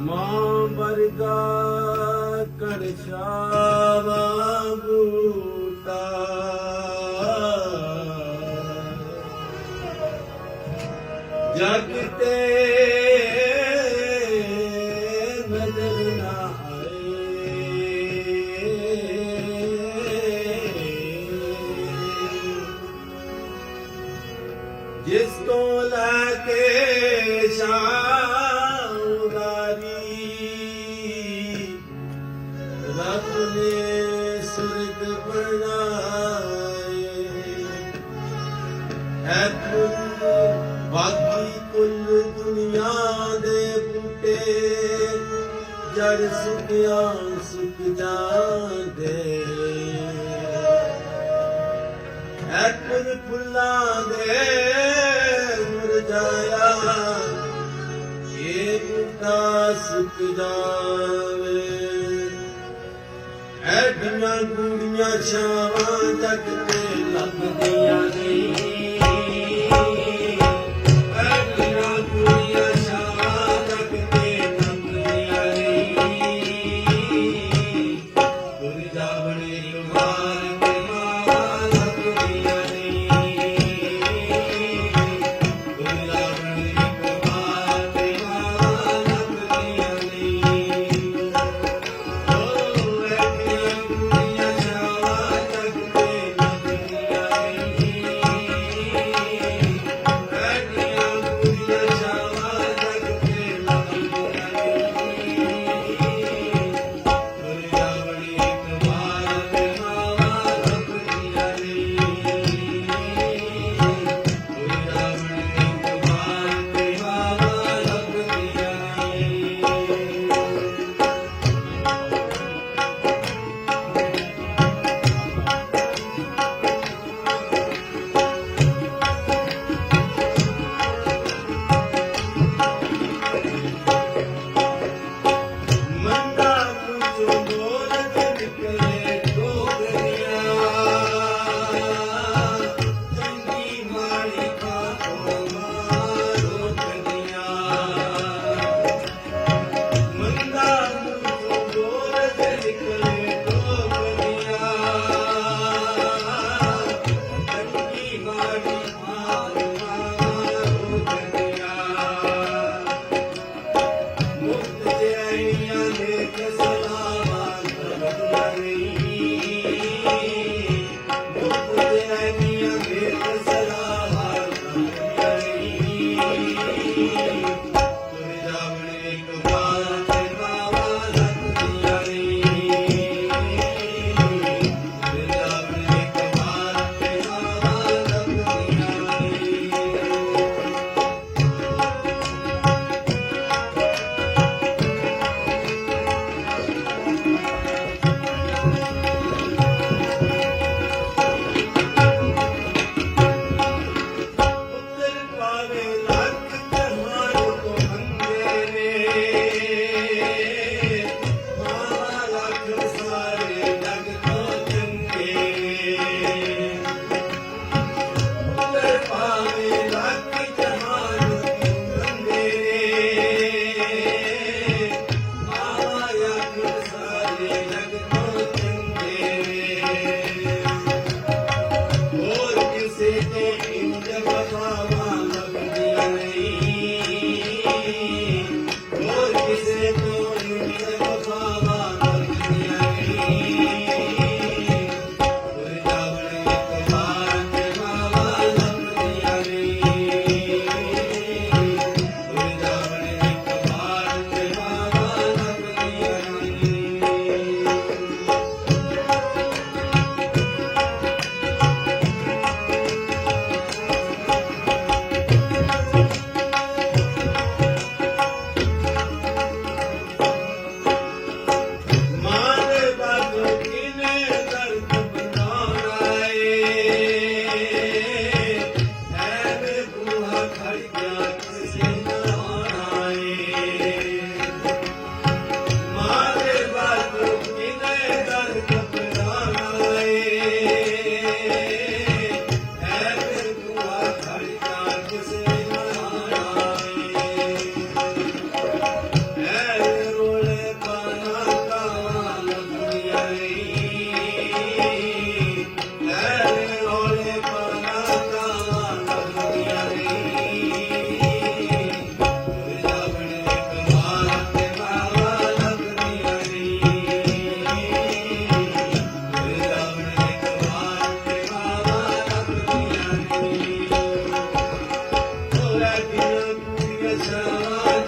ਮਾਂ ਵਰਗਾ ਕੜਛਾਵਾ ਬੂਟਾ। ਜਗ ਤੇ ਨਜ਼ਰ ਜਿਸ ਤੋਂ ਲੈ ਕੇ ਸ਼ਾਮ ਬਾਕੀ ਕੁੱਲ ਦੁਨੀਆ ਦੇ ਬੂਟੇ, ਜੜ ਸੁਕਿਆ ਸੁਕ ਜਾਂਦੇ। ਹੈ ਕੁਝ ਫੁੱਲਾਂ ਦੇ ਮੁਰਝਾਇਆ ਇਹ ਬੂਟਾ ਸੁੱਕ ਜਾਵੇ ਐਡੀਆਂ ਗੂੜੀਆਂ ਛਾਵਾਂ ਜਗ ਤੇ ਲੱਗਦੀਆਂ ولكن يسار